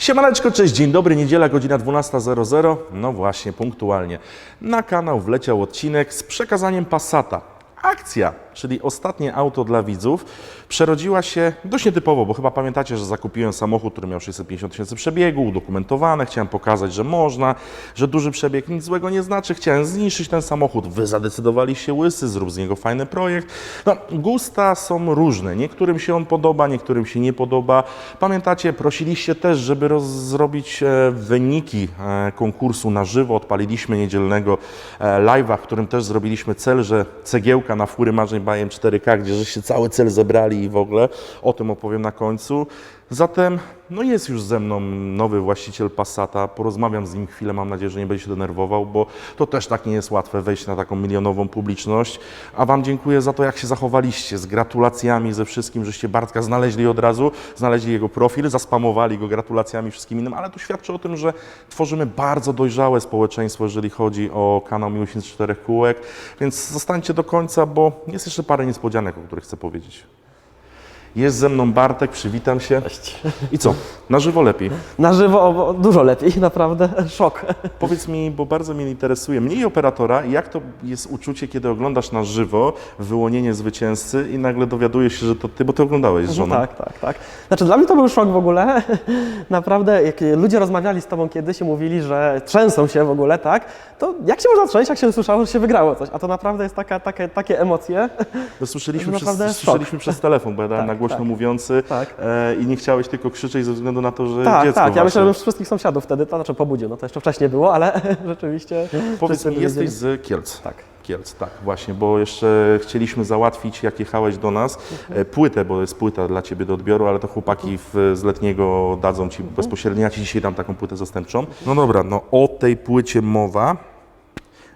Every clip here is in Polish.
Siemaneczko, cześć, dzień dobry, niedziela, godzina 12.00. No właśnie, punktualnie. Na kanał wleciał odcinek z przekazaniem Passata. Akcja, czyli ostatnie auto dla widzów, przerodziła się dość nietypowo, bo chyba pamiętacie, że zakupiłem samochód, który miał 650 tysięcy przebiegu, udokumentowane, chciałem pokazać, że można, że duży przebieg nic złego nie znaczy, chciałem zniszczyć ten samochód, wy zadecydowaliście łysy, zrób z niego fajny projekt. No, gusta są różne, niektórym się on podoba, niektórym się nie podoba. Pamiętacie, prosiliście też, żeby zrobić e, wyniki e, konkursu na żywo, odpaliliśmy niedzielnego e, live'a, w którym też zrobiliśmy cel, że cegiełka na fury marzeń bajem 4K, gdzie żeście cały cel zebrali i w ogóle, o tym opowiem na końcu. Zatem, no jest już ze mną nowy właściciel Passata, porozmawiam z nim chwilę, mam nadzieję, że nie będzie się denerwował, bo to też tak nie jest łatwe wejść na taką milionową publiczność. A Wam dziękuję za to, jak się zachowaliście, z gratulacjami, ze wszystkim, żeście Bartka znaleźli od razu, znaleźli jego profil, zaspamowali go gratulacjami wszystkim innym, ale to świadczy o tym, że tworzymy bardzo dojrzałe społeczeństwo, jeżeli chodzi o kanał Miłośnicy Czterech Kółek, więc zostańcie do końca, bo jest jeszcze parę niespodzianek, o których chcę powiedzieć. Jest ze mną Bartek, przywitam się. Cześć. I co? Na żywo lepiej. Na żywo dużo lepiej, naprawdę. Szok. Powiedz mi, bo bardzo mnie interesuje, mnie i operatora, jak to jest uczucie, kiedy oglądasz na żywo wyłonienie zwycięzcy i nagle dowiadujesz się, że to ty, bo ty oglądałeś z żoną. Tak, tak, tak. Znaczy dla mnie to był szok w ogóle. Naprawdę, jak ludzie rozmawiali z tobą kiedyś i mówili, że trzęsą się w ogóle, tak, to jak się można trząść, jak się usłyszało, że się wygrało coś? A to naprawdę jest taka, takie, takie emocje. To słyszeliśmy, przez, szok. słyszeliśmy przez telefon, bo ja dałem Tak, głośno tak. mówiący Tak. e, i nie chciałeś tylko krzyczeć ze względu na to, że Tak, dziecko tak. Ja wasze. myślę, że wszystkich sąsiadów wtedy, to znaczy pobudził. No to jeszcze wcześniej było, ale rzeczywiście. Powiedz mi, jesteś z Kielc. Tak. Kielc, tak, właśnie, bo jeszcze chcieliśmy załatwić, jak jechałeś do nas, Mhm. e, płytę, bo jest płyta dla Ciebie do odbioru, ale to chłopaki w, z letniego dadzą Ci Mhm. bezpośrednio, ja Ci dzisiaj dam taką płytę zastępczą. No dobra, no o tej płycie mowa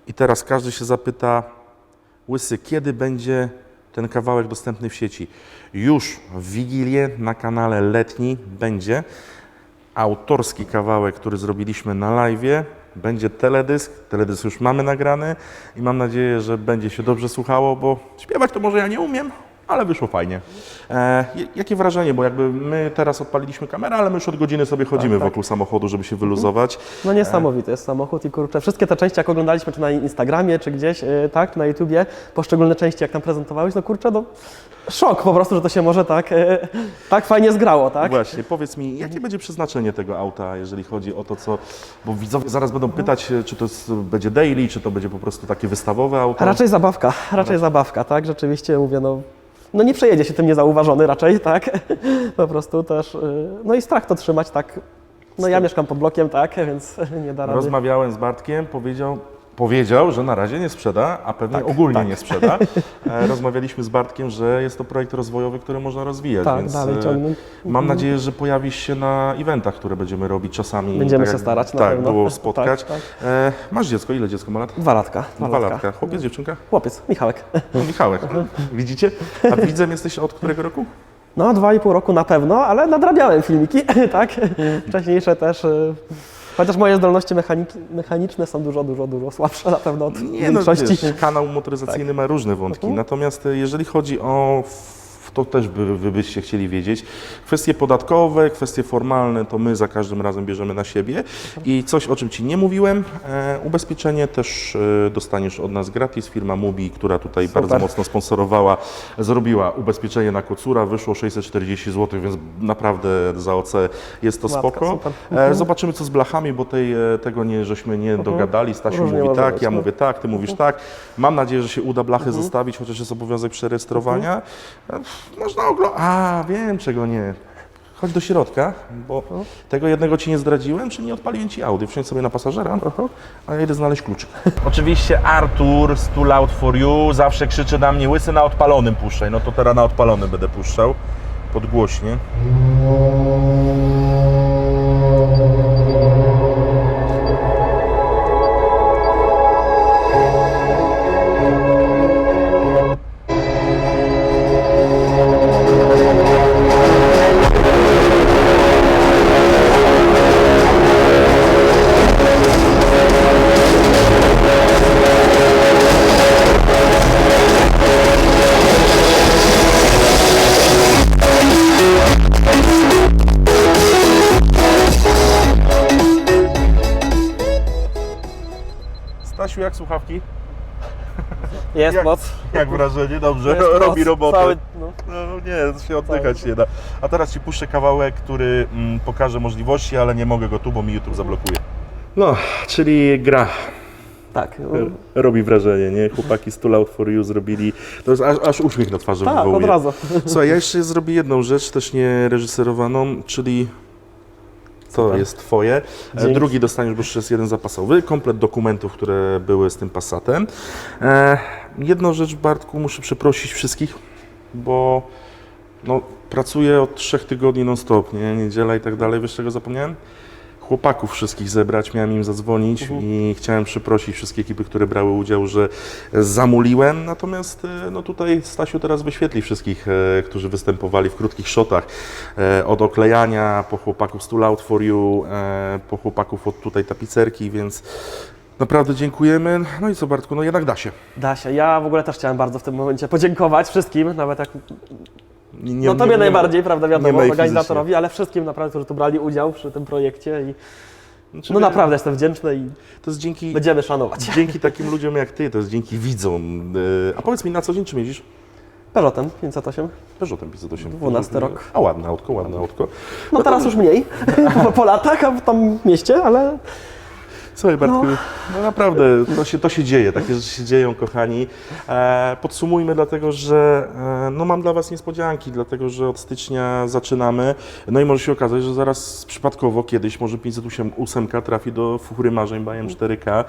i teraz każdy się zapyta, Łysy, kiedy będzie ten kawałek dostępny w sieci? Już w Wigilię na kanale Letni będzie autorski kawałek, który zrobiliśmy na live'ie. Będzie teledysk, teledysk już mamy nagrany i mam nadzieję, że będzie się dobrze słuchało, bo śpiewać to może ja nie umiem, ale wyszło fajnie. E, jakie wrażenie, bo jakby my teraz odpaliliśmy kamerę, ale my już od godziny sobie chodzimy tak. wokół samochodu, żeby się wyluzować. No niesamowity jest samochód i kurczę, wszystkie te części jak oglądaliśmy, czy na Instagramie, czy gdzieś, yy, tak, czy na YouTubie, poszczególne części jak tam prezentowałeś, no kurczę, no szok po prostu, że to się może tak, yy, tak fajnie zgrało, tak? Właśnie, powiedz mi, jakie będzie przeznaczenie tego auta, jeżeli chodzi o to, co. Bo widzowie zaraz będą pytać, e, czy to jest, będzie daily, czy to będzie po prostu takie wystawowe auto. Raczej zabawka, raczej zabawka, tak, rzeczywiście mówię, no, no nie przejedzie się tym niezauważony raczej, tak, po prostu też, yy, no i strach to trzymać, tak, no ja mieszkam pod blokiem, tak, więc nie da rady. Rozmawiałem z Bartkiem, powiedział, powiedział, że na razie nie sprzeda, a pewnie Tak, ogólnie tak. nie sprzeda. E, Rozmawialiśmy z Bartkiem, że jest to projekt rozwojowy, który można rozwijać, Tak, więc dalej e, ciągnąć. mam nadzieję, że pojawisz się na eventach, które będziemy robić czasami. Będziemy tak się starać na Tak, pewno. było spotkać. Tak, tak. E, masz dziecko, ile dziecko ma lat? Dwa latka, dwa, Dwa latka. latka. Chłopiec, dziewczynka? Chłopiec, Michałek. No, Michałek. Widzicie? A widzem jesteś od którego roku? No, dwa i pół roku na pewno, ale nadrabiałem filmiki, tak? Wcześniejsze też. Chociaż moje zdolności mechaniki, mechaniczne są dużo, dużo, dużo słabsze na pewno od Nie no, większości. wiesz, kanał motoryzacyjny ma różne wątki, Mhm. natomiast e, jeżeli chodzi o, to też by, wy byście chcieli wiedzieć, kwestie podatkowe, kwestie formalne, to my za każdym razem bierzemy na siebie. I coś, o czym Ci nie mówiłem, e, ubezpieczenie też e, dostaniesz od nas gratis, firma Mubi, która tutaj Super. bardzo mocno sponsorowała, zrobiła ubezpieczenie na kocura, wyszło 640 zł, więc naprawdę za OC jest to Matka, spoko. E, zobaczymy co z blachami, bo tej, e, tego nie, żeśmy nie dogadali, Stasiu Różnie mówi tak, ja mówię tak, ty mówisz tak. Mam nadzieję, że się uda blachy zostawić, chociaż jest obowiązek przerejestrowania. E, Można oglądać. A, wiem czego nie. Chodź do środka, bo tego jednego ci nie zdradziłem, czy nie odpaliłem ci Audi. Wsiądź sobie na pasażera, a ja idę znaleźć kluczyk. Oczywiście Artur z Too Loud For You zawsze krzyczy na mnie, łysy na odpalonym puszczaj. No to teraz na odpalonym będę puszczał. Podgłośnie. Stasiu, jak słuchawki? Jest Jak- moc. Jak wrażenie? Dobrze, Jest robi moc. robotę. Cały, no. No nie, to się oddychać nie da. A teraz Ci puszczę kawałek, który mm, pokaże możliwości, ale nie mogę go tu, bo mi YouTube zablokuje. No, czyli gra Tak. no. robi wrażenie, nie? Chłopaki z Loud For You zrobili, to jest aż, aż uśmiech na twarzy Tak, od razu. Słuchaj, ja jeszcze zrobię jedną rzecz, też nie reżyserowaną, czyli to jest Twoje. E, Dzięki. Drugi dostaniesz, bo jeszcze jest jeden zapasowy. Komplet dokumentów, które były z tym Passatem. E, jedną rzecz, Bartku, muszę przeprosić wszystkich, bo no, pracuję od trzech tygodni non-stop, nie? Niedziela i tak dalej. Wiesz, czego zapomniałem? Chłopaków wszystkich zebrać, miałem im zadzwonić Mhm. i chciałem przeprosić wszystkie ekipy, które brały udział, że zamuliłem. Natomiast e, no tutaj Stasiu teraz wyświetli wszystkich, e, którzy występowali w krótkich shotach. E, Od oklejania, po chłopaków z Too For You, e, po chłopaków od tutaj tapicerki, więc naprawdę dziękujemy. No i co Bartku, no jednak da się. Da się. Ja w ogóle też chciałem bardzo w tym momencie podziękować wszystkim, nawet jak Nie, nie- no tobie nie- najbardziej, prawda, wiadomo, organizatorowi, ale wszystkim naprawdę, którzy tu brali udział przy tym projekcie i Znaczy, no naprawdę jestem wdzięczny i To jest dzięki, będziemy szanować. dzięki takim ludziom jak Ty, to jest dzięki widzom. E, A powiedz mi, na co dzień czym jeździsz? Peugeotem 508. Peugeotem 508. 12 rok. A ładne autko, ładne autko. No teraz już mniej, po, po latach, a w tam mieście, ale Słuchaj Bartku, no, naprawdę to się, to się dzieje, takie rzeczy się dzieją, kochani. E, podsumujmy dlatego, że e, no, mam dla Was niespodzianki, dlatego że od stycznia zaczynamy. No i może się okazać, że zaraz przypadkowo kiedyś może 508 trafi do fuchry marzeń Bajem 4K.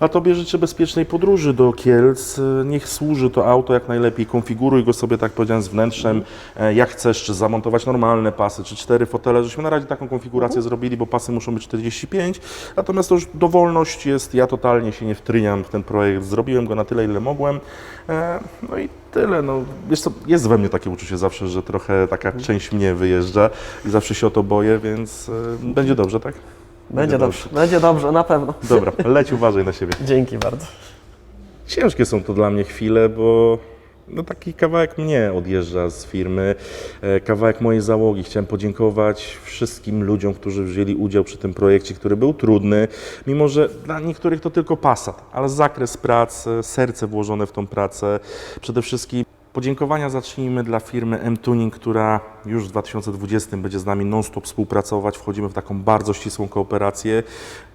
A Tobie życzę bezpiecznej podróży do Kielc. E, Niech służy to auto jak najlepiej. Konfiguruj go sobie, tak powiedziałem, z wnętrzem, e, jak chcesz, czy zamontować normalne pasy, czy cztery fotele. Żeśmy na razie taką konfigurację zrobili, bo pasy muszą być 45. Natomiast to już dowolność jest. Ja totalnie się nie wtryniam w ten projekt. Zrobiłem go na tyle, ile mogłem. E, No i tyle. No, wiesz co, jest we mnie takie uczucie zawsze, że trochę taka część mnie wyjeżdża i zawsze się o to boję, więc e, będzie dobrze, tak? będzie dobrze, będzie dobrze, na pewno. Dobra, leć uważaj na siebie. Dzięki bardzo. Ciężkie są to dla mnie chwile, bo no taki kawałek mnie odjeżdża z firmy, e, kawałek mojej załogi. Chciałem podziękować wszystkim ludziom, którzy wzięli udział przy tym projekcie, który był trudny, mimo że dla niektórych to tylko Passat, ale zakres prac, serce włożone w tą pracę, przede wszystkim Podziękowania zacznijmy dla firmy M-Tuning, która już w 2020 będzie z nami non-stop współpracować. Wchodzimy w taką bardzo ścisłą kooperację,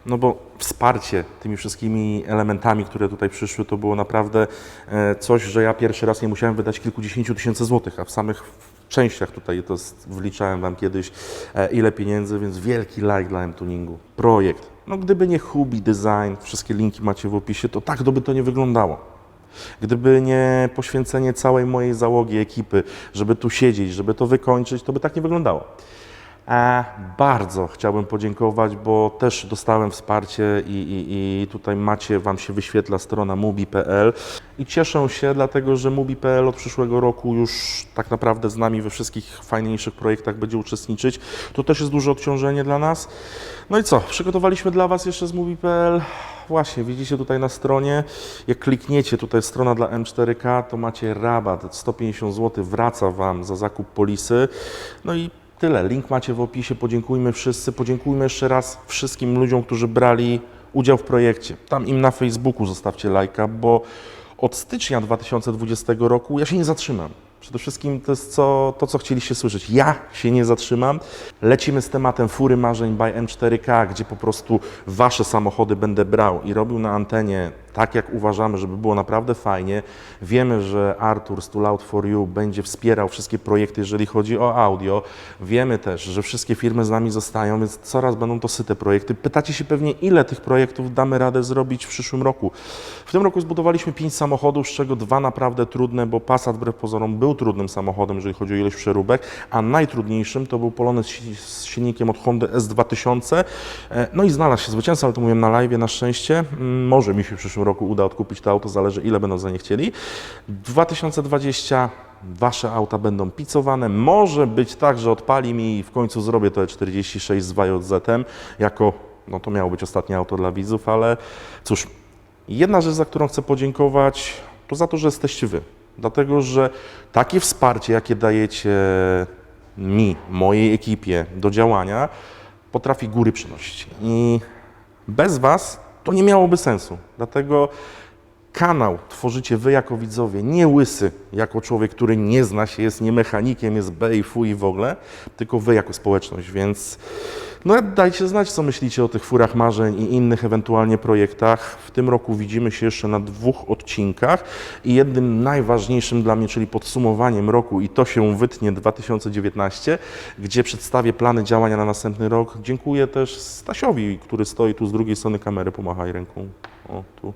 no bo wsparcie tymi wszystkimi elementami, które tutaj przyszły, to było naprawdę e, coś, że ja pierwszy raz nie musiałem wydać kilkudziesięciu tysięcy złotych, a w samych częściach tutaj to wliczałem Wam kiedyś e, ile pieniędzy, więc wielki like dla M-Tuningu. Projekt. No gdyby nie Hubi Design, wszystkie linki macie w opisie, to tak to by to nie wyglądało. Gdyby nie poświęcenie całej mojej załogi, ekipy, żeby tu siedzieć, żeby to wykończyć, to by tak nie wyglądało. A bardzo chciałbym podziękować, bo też dostałem wsparcie i, i, i tutaj macie, Wam się wyświetla strona mubi.pl i cieszę się, dlatego że mubi.pl od przyszłego roku już tak naprawdę z nami we wszystkich fajniejszych projektach będzie uczestniczyć. To też jest duże odciążenie dla nas. No i co, przygotowaliśmy dla Was jeszcze z mubi.pl Właśnie, widzicie tutaj na stronie, jak klikniecie tutaj strona dla M4K, to macie rabat 150 zł, wraca Wam za zakup polisy. No i tyle, link macie w opisie, podziękujmy wszyscy, podziękujmy jeszcze raz wszystkim ludziom, którzy brali udział w projekcie. Tam im na Facebooku zostawcie lajka, bo od stycznia 2020 roku ja się nie zatrzymam. Przede wszystkim to jest co, to, co chcieliście słyszeć. Ja się nie zatrzymam. Lecimy z tematem fury marzeń by M4K, gdzie po prostu wasze samochody będę brał i robił na antenie tak, jak uważamy, żeby było naprawdę fajnie. Wiemy, że Artur z Too Loud For You będzie wspierał wszystkie projekty, jeżeli chodzi o audio. Wiemy też, że wszystkie firmy z nami zostają, więc coraz będą to syte projekty. Pytacie się pewnie, ile tych projektów damy radę zrobić w przyszłym roku. W tym roku zbudowaliśmy pięć samochodów, z czego dwa naprawdę trudne, bo Passat wbrew pozorom był trudnym samochodem, jeżeli chodzi o ilość przeróbek, a najtrudniejszym to był Polonez z silnikiem od Hondy S2000. E, No i znalazł się zwycięzca, ale to mówiłem na live na szczęście. Mm, Może mi się w przyszłym roku uda odkupić to auto, zależy ile będą za nie chcieli. 2020 Wasze auta będą picowane. Może być tak, że odpali mi i w końcu zrobię to E46 z YZ-em jako, no to miało być ostatnie auto dla widzów, ale cóż, jedna rzecz, za którą chcę podziękować, to za to, że jesteście Wy. Dlatego, że takie wsparcie, jakie dajecie mi, mojej ekipie do działania, potrafi góry przynosić. I bez Was To nie miałoby sensu. Dlatego kanał tworzycie wy jako widzowie, nie łysy jako człowiek, który nie zna się, jest nie mechanikiem, jest B i fu i w ogóle, tylko wy jako społeczność, więc no dajcie znać, co myślicie o tych furach marzeń i innych ewentualnie projektach. W tym roku widzimy się jeszcze na dwóch odcinkach i jednym najważniejszym dla mnie, czyli podsumowaniem roku i to się wytnie 2019, gdzie przedstawię plany działania na następny rok. Dziękuję też Stasiowi, który stoi tu z drugiej strony kamery, pomachaj ręką. O, tu.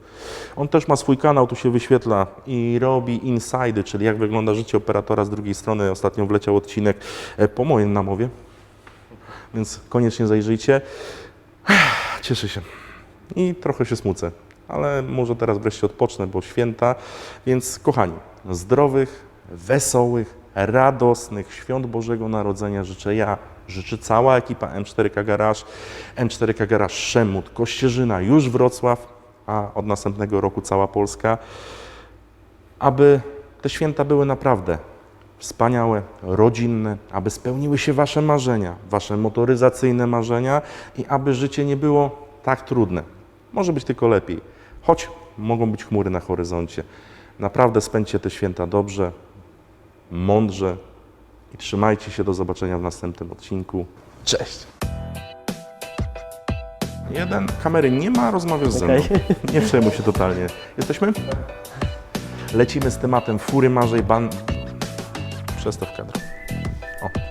On też ma swój kanał, tu się wyświetla i robi inside, czyli jak wygląda życie operatora z drugiej strony. Ostatnio wleciał odcinek e, po moim namowie, więc koniecznie zajrzyjcie. Cieszę się i trochę się smucę, ale może teraz wreszcie odpocznę, bo święta. Więc kochani, zdrowych, wesołych, radosnych świąt Bożego Narodzenia życzę ja, życzy cała ekipa M4K Garage, M4K Garage Szemut, Kościerzyna, już Wrocław, a od następnego roku cała Polska, aby te święta były naprawdę wspaniałe, rodzinne, aby spełniły się Wasze marzenia, Wasze motoryzacyjne marzenia i aby życie nie było tak trudne. Może być tylko lepiej, choć mogą być chmury na horyzoncie. Naprawdę spędźcie te święta dobrze, mądrze i trzymajcie się. Do zobaczenia w następnym odcinku. Cześć! Jeden kamery nie ma, rozmawia ze mną. Okej. Nie przejmuj się totalnie. Jesteśmy? Lecimy z tematem fury marzej ban... കേന്ദ്രം ഓക്കെ